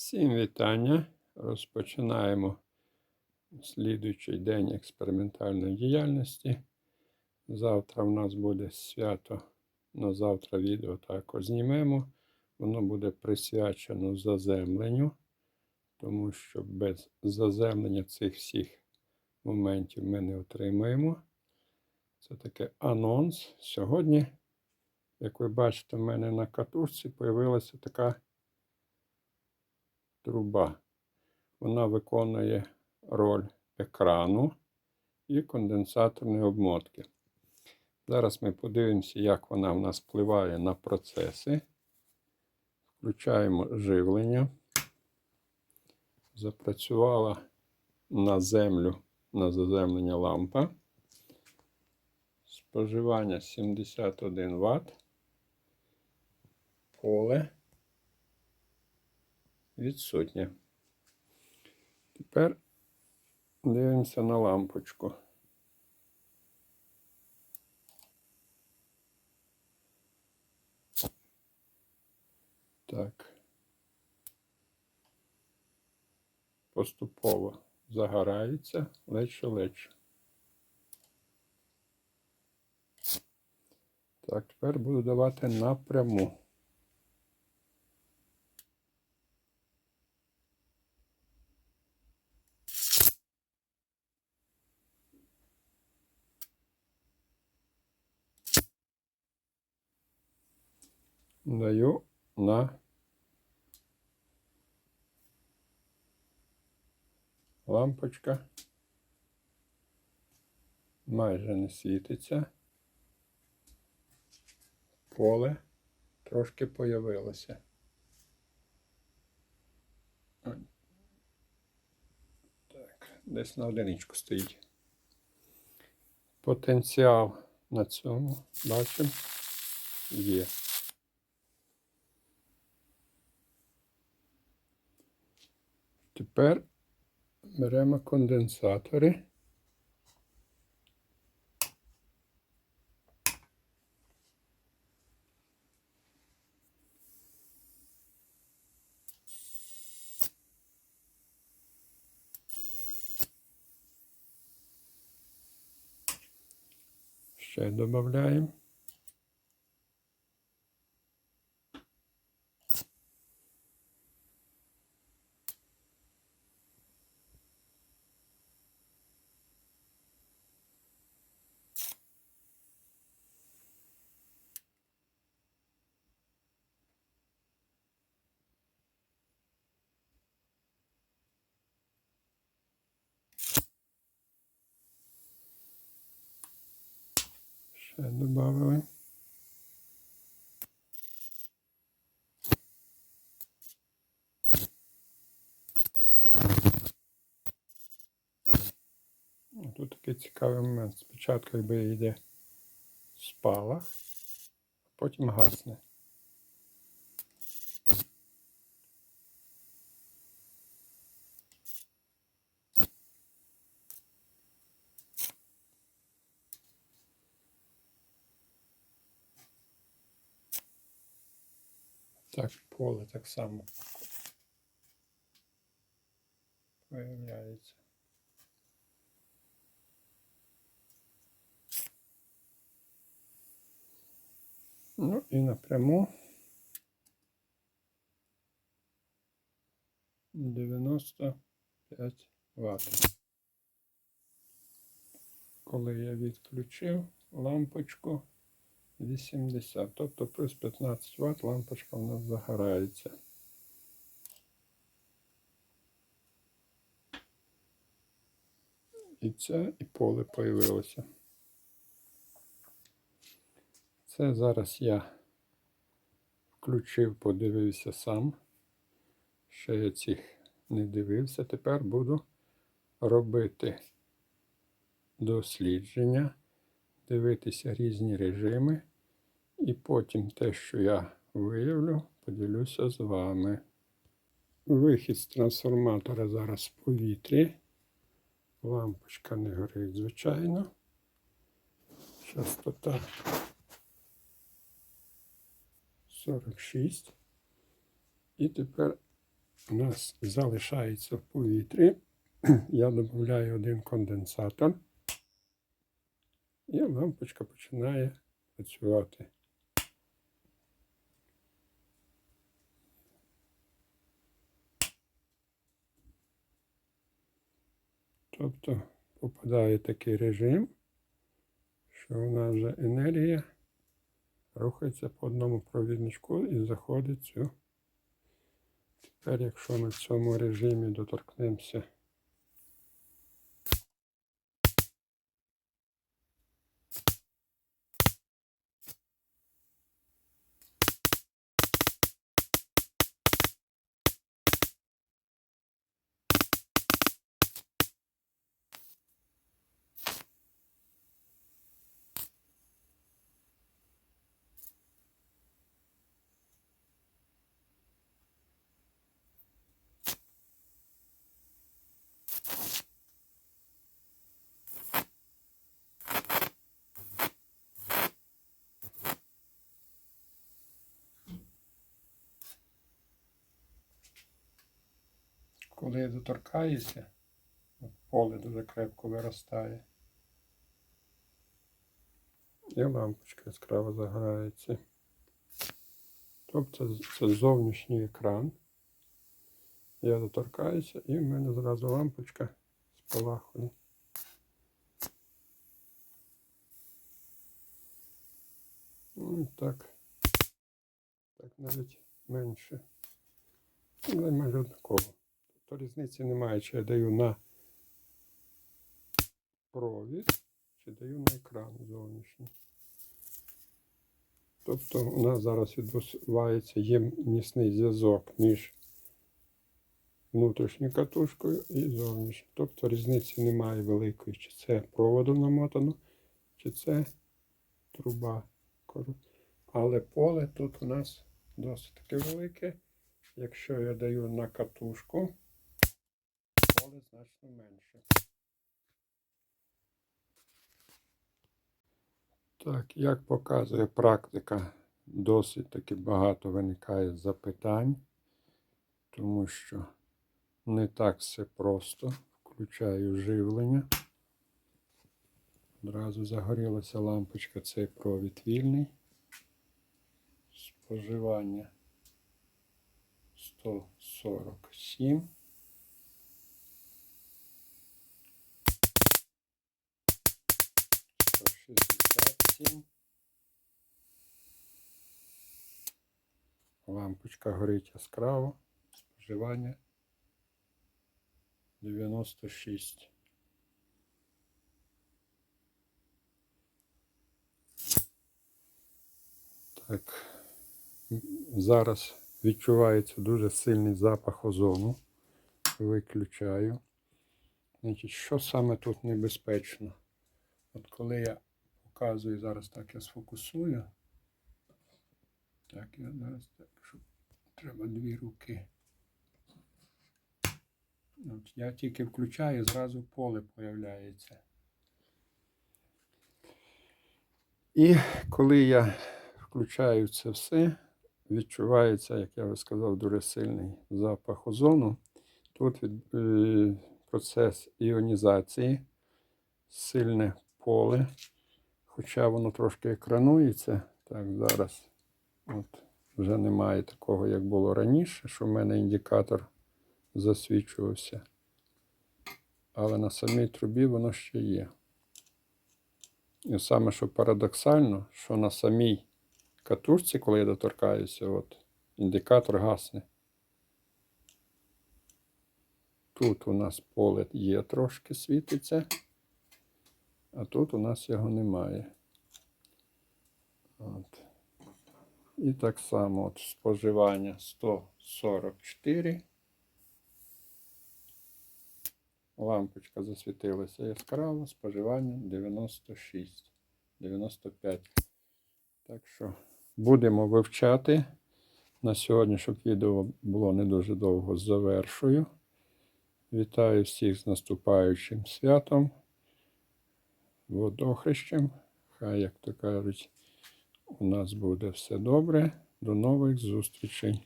Всім вітання. Розпочинаємо слідуючий день експериментальної діяльності. Завтра в нас буде свято. На завтра відео також знімемо. Воно буде присвячено заземленню, тому що без заземлення цих всіх моментів ми не отримаємо. Це таке анонс. Сьогодні, як ви бачите, в мене на катушці з'явилася така труба. Вона виконує роль екрану і конденсаторної обмотки. Зараз ми подивимося, як вона в нас впливає на процеси. Включаємо живлення. Запрацювала на землю на заземлення лампа. Споживання 71 Вт. Поле відсутнє. Тепер дивимося на лампочку. Так. Поступово загорається легше легше. Так, тепер буду давати напряму. Даю на лампочка майже не світиться. Поле трошки появилося. Так, десь на одиничку стоїть. Потенціал на цьому бачимо є. Тепер беремо конденсатори. Ще додаємо. Ще додали. Тут такий цікавий момент. Спочатку якби йде спалах, а потім гасне. Так, поле так само появляється. Ну і напряму 95 Вт. Коли я відключив лампочку 80, тобто плюс 15 Вт лампочка у нас загорається. І це і поле появилося. Це зараз я включив, подивився сам. Ще я цих не дивився. Тепер буду робити дослідження, дивитися різні режими. І потім те, що я виявлю, поділюся з вами. Вихід з трансформатора зараз в повітрі. Лампочка не горить, звичайно. Частота 46. І тепер у нас залишається в повітрі. Я додаю один конденсатор. І лампочка починає працювати. Тобто попадає такий режим, що нас вже енергія рухається по одному провідничку і заходить цю. Тепер, якщо ми в цьому режимі доторкнемося коли я доторкаюся, поле дуже крепко виростає. І лампочка яскраво загорається. Тобто це зовнішній екран. Я доторкаюся і в мене зразу лампочка спалахує. Ну, і так. Так навіть менше. Ну, майже однаково. То різниці немає, чи я даю на провід, чи даю на екран зовнішній. Тобто у нас зараз відбувається ємнісний зв'язок між внутрішньою катушкою і зовнішньою. Тобто різниці немає великої, чи це проводом намотано, чи це труба. Але поле тут у нас досить таки велике. Якщо я даю на катушку, поле значно менше. Так, як показує практика, досить таки багато виникає запитань, тому що не так все просто. Включаю живлення. Одразу загорілася лампочка, цей провід вільний. Споживання 147. Сто шістдесят сім. Лампочка горить яскраво. Споживання 96. Так, зараз відчувається дуже сильний запах озону. Виключаю. Значить, що саме тут небезпечно? От коли я показую, зараз так я сфокусую. Так, я зараз так, щоб треба дві руки. От, я тільки включаю, зразу поле появляється. І коли я включаю це все, відчувається, як я вже сказав, дуже сильний запах озону. Тут від, е, процес іонізації, сильне поле, хоча воно трошки екранується. Так, зараз от, вже немає такого, як було раніше, що в мене індикатор засвічувався. Але на самій трубі воно ще є. І саме, що парадоксально, що на самій катушці, коли я доторкаюся, от, індикатор гасне. Тут у нас поле є трошки світиться, а тут у нас його немає. От. І так само от споживання 144. Лампочка засвітилася яскраво, споживання 96, 95. Так що будемо вивчати. На сьогодні, щоб відео було не дуже довго, завершую. Вітаю всіх з наступаючим святом, водохрещем. Хай, як то кажуть, у нас буде все добре. До нових зустрічей.